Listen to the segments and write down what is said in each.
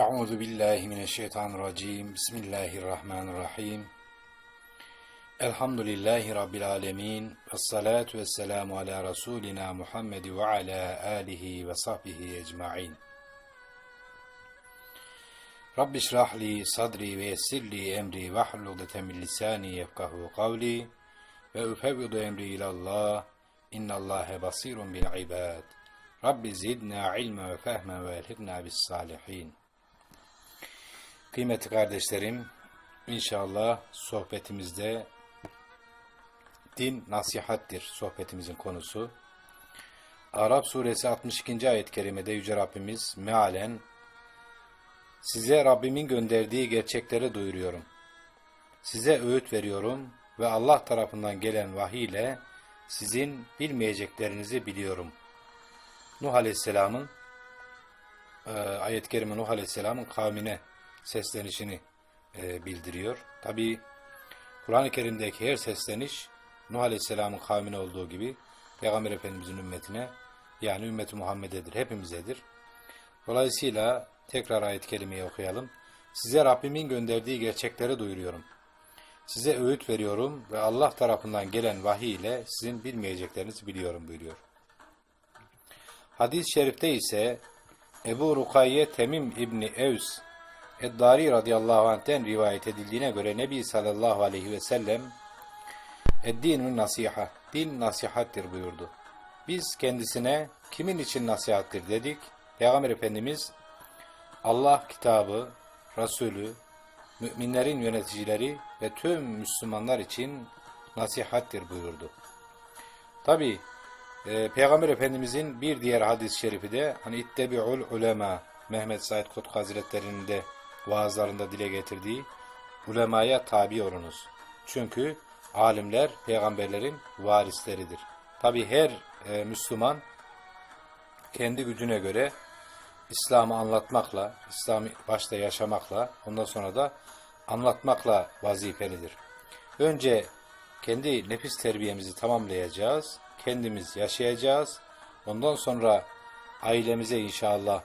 Euzu billahi mineşşeytanirracim. Bismillahirrahmanirrahim. Elhamdülillahi rabbil alamin. Ves salatu vesselamu ala rasulina Muhammed ve ala alihi ve sahbihi ecmaîn. Rabbi şrah li sadri ve yessir li emri ve hlul ukdeten min lisani yefkahu kavli ve ufevvidu emri ilallah. İnnallâhe basirun bil ibad. Rabbi zidna ilme ve fehmen ve elhikna bis salihin. Kıymetli kardeşlerim, inşallah sohbetimizde din nasihattir sohbetimizin konusu. Arap suresi 62. ayet-i kerimede Yüce Rabbimiz mealen Size Rabbimin gönderdiği gerçekleri duyuruyorum. Size öğüt veriyorum ve Allah tarafından gelen vahiy ile sizin bilmeyeceklerinizi biliyorum. Nuh Aleyhisselam'ın ayet-i kerime Nuh Aleyhisselam'ın kavmine seslenişini e, bildiriyor. Tabi Kur'an-ı Kerim'deki her sesleniş Nuh Aleyhisselam'ın kavmine olduğu gibi Peygamber Efendimiz'in ümmetine yani ümmeti Muhammed'edir, hepimizedir. Dolayısıyla tekrar ayet-i kerimeyi okuyalım. Size Rabbimin gönderdiği gerçekleri duyuruyorum. Size öğüt veriyorum ve Allah tarafından gelen vahiy ile sizin bilmeyeceklerinizi biliyorum buyuruyor. Hadis-i şerifte ise Ebu Rukayye Temim İbni Evs Eddari radıyallahu anh'ten rivayet edildiğine göre Nebi sallallahu aleyhi ve sellem Eddinun nasiha, din nasihattir buyurdu. Biz kendisine kimin için nasihattir dedik. Peygamber Efendimiz Allah kitabı, Resulü, müminlerin yöneticileri ve tüm Müslümanlar için nasihattir buyurdu. Tabi e, Peygamber Efendimizin bir diğer hadis-i şerifi de hani ittebi'ul ulema Mehmet Said Kutku Hazretleri'nin de vaazlarında dile getirdiği ulemaya tabi olunuz. Çünkü alimler peygamberlerin varisleridir. Tabi her e, Müslüman kendi gücüne göre İslam'ı anlatmakla, İslam'ı başta yaşamakla, ondan sonra da anlatmakla vazifelidir. Önce kendi nefis terbiyemizi tamamlayacağız, kendimiz yaşayacağız, ondan sonra ailemize inşallah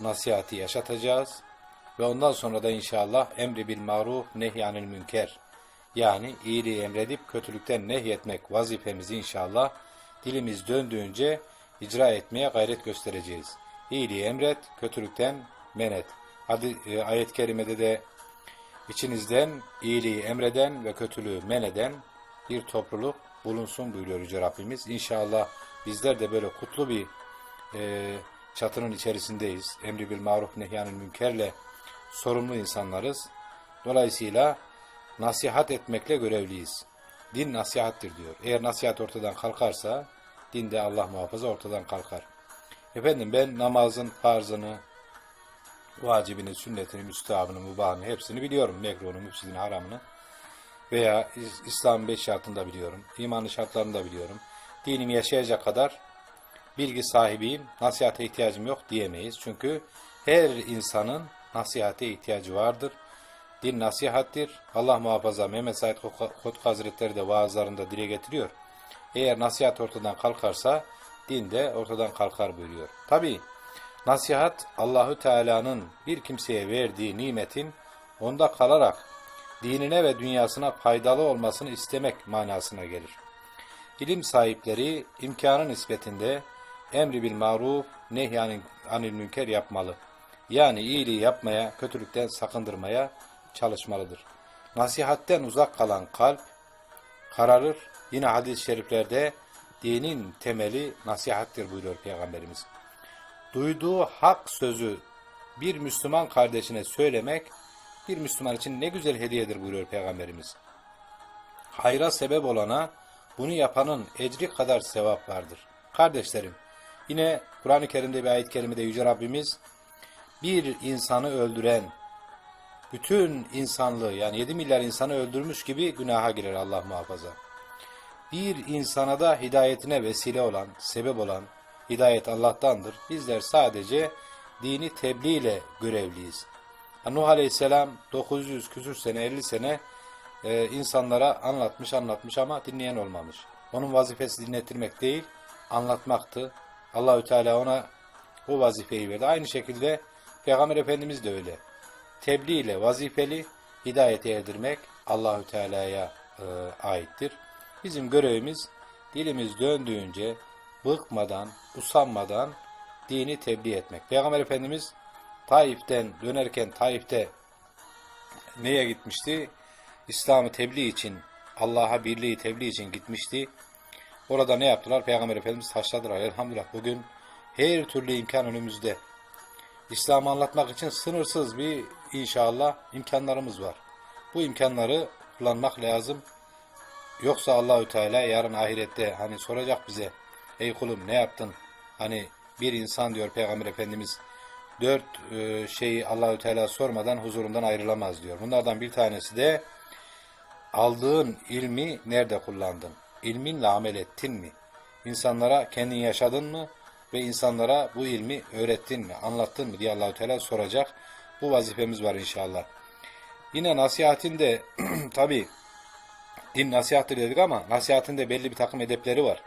nasihati yaşatacağız ve ondan sonra da inşallah emri bil maruf nehyanil münker yani iyiliği emredip kötülükten nehyetmek vazifemizi inşallah dilimiz döndüğünce icra etmeye gayret göstereceğiz. İyiliği emret, kötülükten men et. Hadi e, ayet-i kerimede de içinizden iyiliği emreden ve kötülüğü men eden bir topluluk bulunsun buyuruyor Yüce Rabbimiz. İnşallah bizler de böyle kutlu bir e, çatının içerisindeyiz. Emri bil maruf nehyanil münkerle sorumlu insanlarız. Dolayısıyla nasihat etmekle görevliyiz. Din nasihattir diyor. Eğer nasihat ortadan kalkarsa din de Allah muhafaza ortadan kalkar. Efendim ben namazın farzını, vacibini, sünnetini, müstahabını, mubahını hepsini biliyorum. Mekruhunu, müfsidini, haramını veya İslam beş şartını da biliyorum. İmanın şartlarını da biliyorum. Dinimi yaşayacak kadar bilgi sahibiyim, nasihate ihtiyacım yok diyemeyiz. Çünkü her insanın nasihate ihtiyacı vardır. Din nasihattir. Allah muhafaza Mehmet Said Kutku Hazretleri de vaazlarında dile getiriyor. Eğer nasihat ortadan kalkarsa din de ortadan kalkar buyuruyor. Tabi nasihat Allahü Teala'nın bir kimseye verdiği nimetin onda kalarak dinine ve dünyasına faydalı olmasını istemek manasına gelir. İlim sahipleri imkanın nispetinde emri bil maruf nehyanil anil münker yapmalı. Yani iyiliği yapmaya, kötülükten sakındırmaya çalışmalıdır. Nasihatten uzak kalan kalp kararır. Yine hadis-i şeriflerde dinin temeli nasihattir buyuruyor Peygamberimiz. Duyduğu hak sözü bir Müslüman kardeşine söylemek bir Müslüman için ne güzel hediyedir buyuruyor Peygamberimiz. Hayra sebep olana bunu yapanın ecri kadar sevap vardır. Kardeşlerim, yine Kur'an-ı Kerim'de bir ayet-i kerimede Yüce Rabbimiz bir insanı öldüren bütün insanlığı yani 7 milyar insanı öldürmüş gibi günaha girer Allah muhafaza. Bir insana da hidayetine vesile olan, sebep olan hidayet Allah'tandır. Bizler sadece dini tebliğ ile görevliyiz. Nuh Aleyhisselam 900 küsür sene 50 sene e, insanlara anlatmış anlatmış ama dinleyen olmamış. Onun vazifesi dinletirmek değil anlatmaktı. Allahü Teala ona o vazifeyi verdi. Aynı şekilde Peygamber Efendimiz de öyle. Tebliğ ile vazifeli hidayete erdirmek Allahü Teala'ya e, aittir. Bizim görevimiz dilimiz döndüğünce bıkmadan, usanmadan dini tebliğ etmek. Peygamber Efendimiz Taif'ten dönerken Taif'te neye gitmişti? İslam'ı tebliğ için, Allah'a birliği tebliğ için gitmişti. Orada ne yaptılar? Peygamber Efendimiz taşladılar. Elhamdülillah bugün her türlü imkan önümüzde. İslam'ı anlatmak için sınırsız bir inşallah imkanlarımız var. Bu imkanları kullanmak lazım. Yoksa Allahü Teala yarın ahirette hani soracak bize ey kulum ne yaptın? Hani bir insan diyor Peygamber Efendimiz dört e, şeyi Allahü Teala sormadan huzurundan ayrılamaz diyor. Bunlardan bir tanesi de aldığın ilmi nerede kullandın? İlminle amel ettin mi? İnsanlara kendin yaşadın mı? Ve insanlara bu ilmi öğrettin mi? Anlattın mı diye Allahü Teala soracak. Bu vazifemiz var inşallah. Yine nasihatin de tabi din nasihattır dedik ama nasihatin de belli bir takım edepleri var.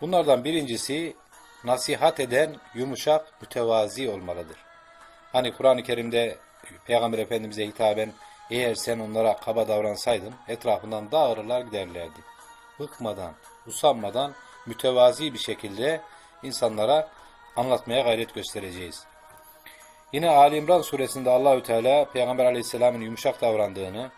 Bunlardan birincisi nasihat eden yumuşak, mütevazi olmalıdır. Hani Kur'an-ı Kerim'de Peygamber Efendimiz'e hitaben eğer sen onlara kaba davransaydın etrafından dağılırlar giderlerdi. Bıkmadan, usanmadan mütevazi bir şekilde insanlara anlatmaya gayret göstereceğiz. Yine Ali İmran suresinde Allahü Teala Peygamber Aleyhisselam'ın yumuşak davrandığını,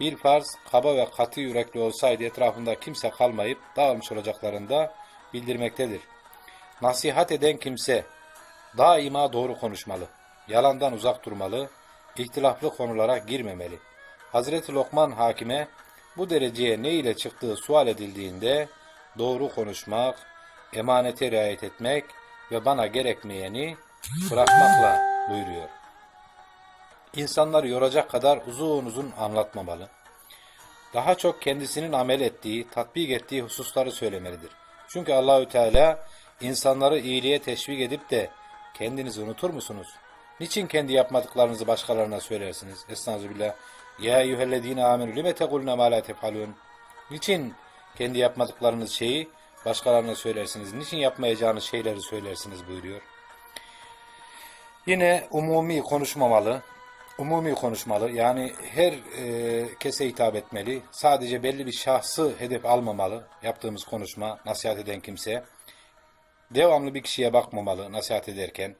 bir farz kaba ve katı yürekli olsaydı etrafında kimse kalmayıp dağılmış olacaklarını da bildirmektedir. Nasihat eden kimse daima doğru konuşmalı, yalandan uzak durmalı, ihtilaflı konulara girmemeli. Hazreti Lokman hakime bu dereceye ne ile çıktığı sual edildiğinde doğru konuşmak, emanete riayet etmek ve bana gerekmeyeni bırakmakla buyuruyor. İnsanları yoracak kadar uzun uzun anlatmamalı. Daha çok kendisinin amel ettiği, tatbik ettiği hususları söylemelidir. Çünkü Allahü Teala insanları iyiliğe teşvik edip de kendinizi unutur musunuz? Niçin kendi yapmadıklarınızı başkalarına söylersiniz? Estağfirullah. Ya eyyühellezine amenü lime tekulne ma la tefalun. Niçin kendi yapmadıklarınız şeyi başkalarına söylersiniz? Niçin yapmayacağınız şeyleri söylersiniz buyuruyor. Yine umumi konuşmamalı. Umumi konuşmalı. Yani her e, kese hitap etmeli. Sadece belli bir şahsı hedef almamalı. Yaptığımız konuşma, nasihat eden kimse. Devamlı bir kişiye bakmamalı nasihat ederken.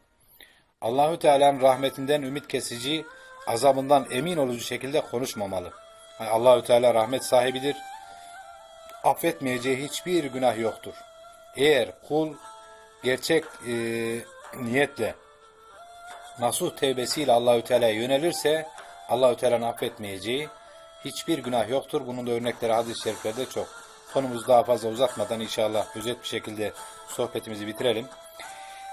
Allahü Teala'nın rahmetinden ümit kesici, azabından emin olucu şekilde konuşmamalı. Yani Allahü Teala rahmet sahibidir. Affetmeyeceği hiçbir günah yoktur. Eğer kul gerçek e, niyetle nasuh tevbesiyle Allahü Teala'ya yönelirse Allahü Teala'nın affetmeyeceği hiçbir günah yoktur. Bunun da örnekleri hadis-i şeriflerde çok. Konumuzu daha fazla uzatmadan inşallah özet bir şekilde sohbetimizi bitirelim.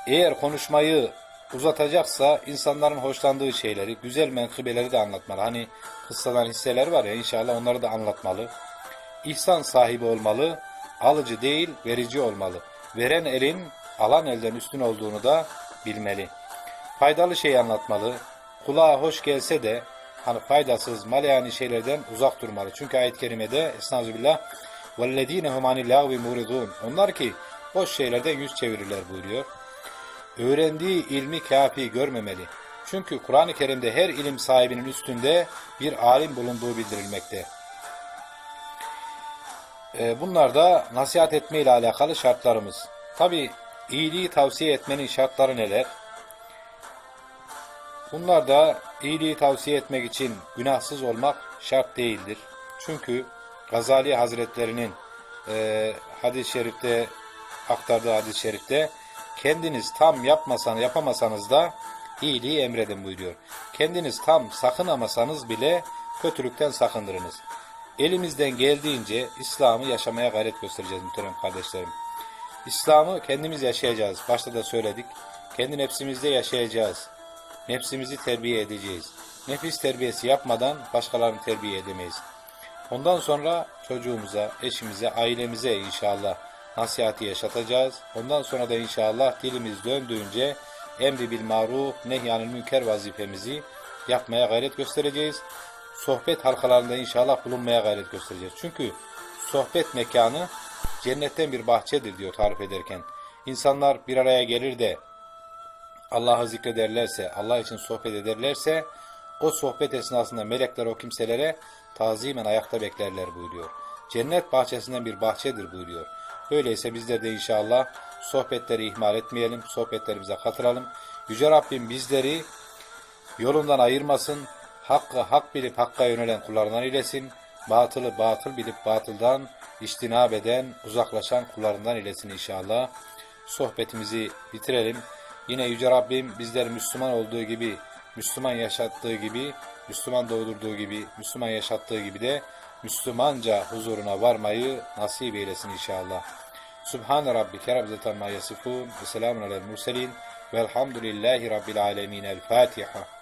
Eğer konuşmayı uzatacaksa insanların hoşlandığı şeyleri, güzel menkıbeleri de anlatmalı. Hani kıssadan hisseler var ya inşallah onları da anlatmalı. İhsan sahibi olmalı, alıcı değil verici olmalı. Veren elin alan elden üstün olduğunu da bilmeli. Faydalı şey anlatmalı. Kulağa hoş gelse de hani faydasız malyani şeylerden uzak durmalı. Çünkü ayet-i kerimede Estağfirullah وَالَّذ۪ينَ هُمْ عَنِ اللّٰهِ مُورِضُونَ Onlar ki boş şeylerden yüz çevirirler buyuruyor. Öğrendiği ilmi kafi görmemeli. Çünkü Kur'an-ı Kerim'de her ilim sahibinin üstünde bir alim bulunduğu bildirilmekte. Ee, Bunlar da nasihat etme ile alakalı şartlarımız. Tabi iyiliği tavsiye etmenin şartları neler? Bunlar da iyiliği tavsiye etmek için günahsız olmak şart değildir. Çünkü Gazali Hazretlerinin e, hadis-i şerifte aktardığı hadis-i şerifte kendiniz tam yapmasanız yapamasanız da iyiliği emredin buyuruyor. Kendiniz tam sakınamasanız bile kötülükten sakındırınız. Elimizden geldiğince İslam'ı yaşamaya gayret göstereceğiz muhterem kardeşlerim. İslam'ı kendimiz yaşayacağız. Başta da söyledik. Kendi nefsimizde yaşayacağız. Nefsimizi terbiye edeceğiz. Nefis terbiyesi yapmadan başkalarını terbiye edemeyiz. Ondan sonra çocuğumuza, eşimize, ailemize inşallah nasihati yaşatacağız. Ondan sonra da inşallah dilimiz döndüğünce emri bil maruf, nehyanil münker vazifemizi yapmaya gayret göstereceğiz. Sohbet halkalarında inşallah bulunmaya gayret göstereceğiz. Çünkü sohbet mekanı cennetten bir bahçedir diyor tarif ederken. İnsanlar bir araya gelir de Allah'ı zikrederlerse, Allah için sohbet ederlerse, o sohbet esnasında melekler o kimselere tazimen ayakta beklerler buyuruyor. Cennet bahçesinden bir bahçedir buyuruyor. Öyleyse bizler de inşallah sohbetleri ihmal etmeyelim, sohbetlerimize katılalım. Yüce Rabbim bizleri yolundan ayırmasın, hakkı hak bilip hakka yönelen kullarından eylesin, batılı batıl bilip batıldan iştinab eden, uzaklaşan kullarından eylesin inşallah. Sohbetimizi bitirelim. Yine Yüce Rabbim bizler Müslüman olduğu gibi, Müslüman yaşattığı gibi, Müslüman doğdurduğu gibi, Müslüman yaşattığı gibi de Müslümanca huzuruna varmayı nasip eylesin inşallah. Subhane rabbike rabbil amma yasifun ve selamun alel murselin velhamdülillahi rabbil alemin. El Fatiha.